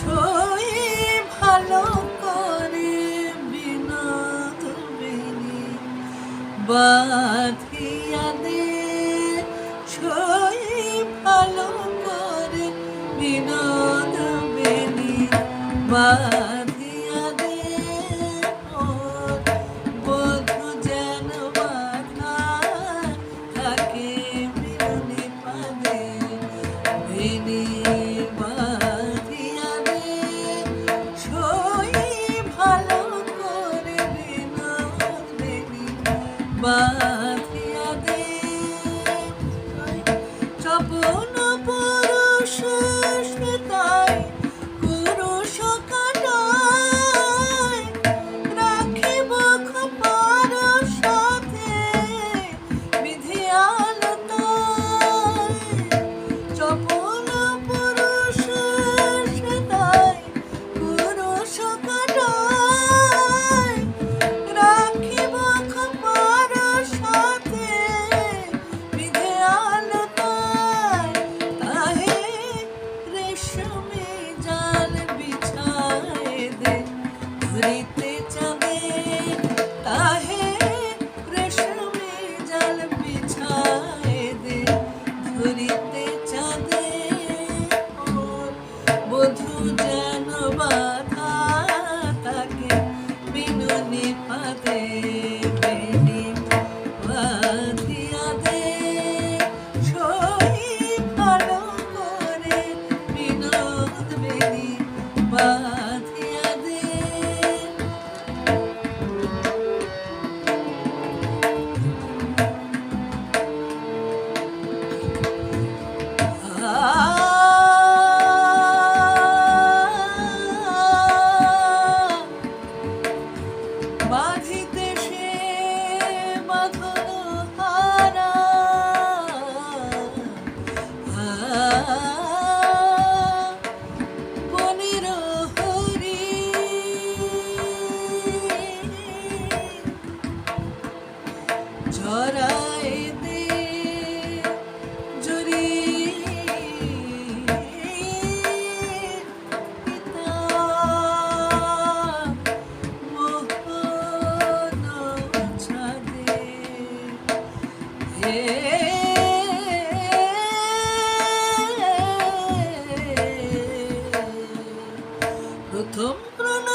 সই ভালো করে বেনি সই ভালো করে বাঁধিয়া down. সরাই দে জুড়ি প্রথম প্রণ